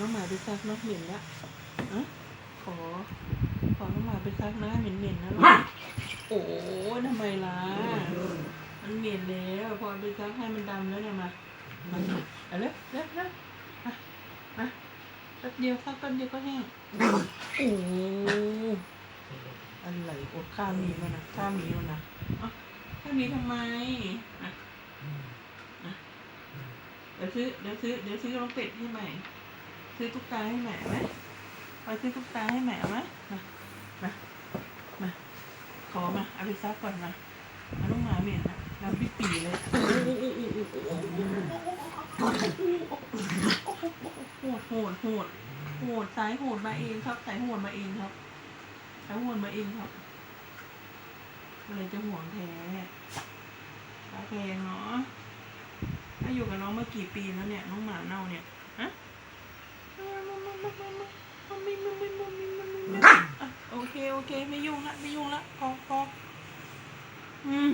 น้องหมาไปซักน้องเหม็นละอะขอ ขอน้องหมาไปซักนะเหม็นๆนะลูกโอ้ทำไมล่ะ มันเหม็นแล้วพอไปซักให้มันดำแล้วเนี่ยมามาเอาเร็วเร็วเร็วมามาแป๊บเดียวซักแป๊บเดียวก็แห้งโอ้อะไรอดข้าวหมีมันนะข้าวหมีมันนะเอ้าข้าวหมีทำไมอะอะเดี๋ยวซื้อ เดี๋ยวซื้อ เดี๋ยวซื้อน้องเป็ดให้ใหม่ ซื้อตุ๊กตาให้ใหม่ไหมไปซื้อตุ๊กตาให้ใหม่ไหมมามามาขอมาเอาไปซักก่อนมาเอาน้องหมาเหม็นนะน้ำปิดปีเลยโหดโหดโหดโหดสายโหดมาเองครับสายโหดมาเองครับสายโหดมาเองครับอะไรจะห่วงแท้ตาแพงเนาะถ้าอยู่กับน้องมากี่ปีแล้วเนี่ย น้องหมาเน่าเนี่ยฮะ อะโอเค โอ เคไม่ยุ่งละไม่ยุ่งละพอพออืม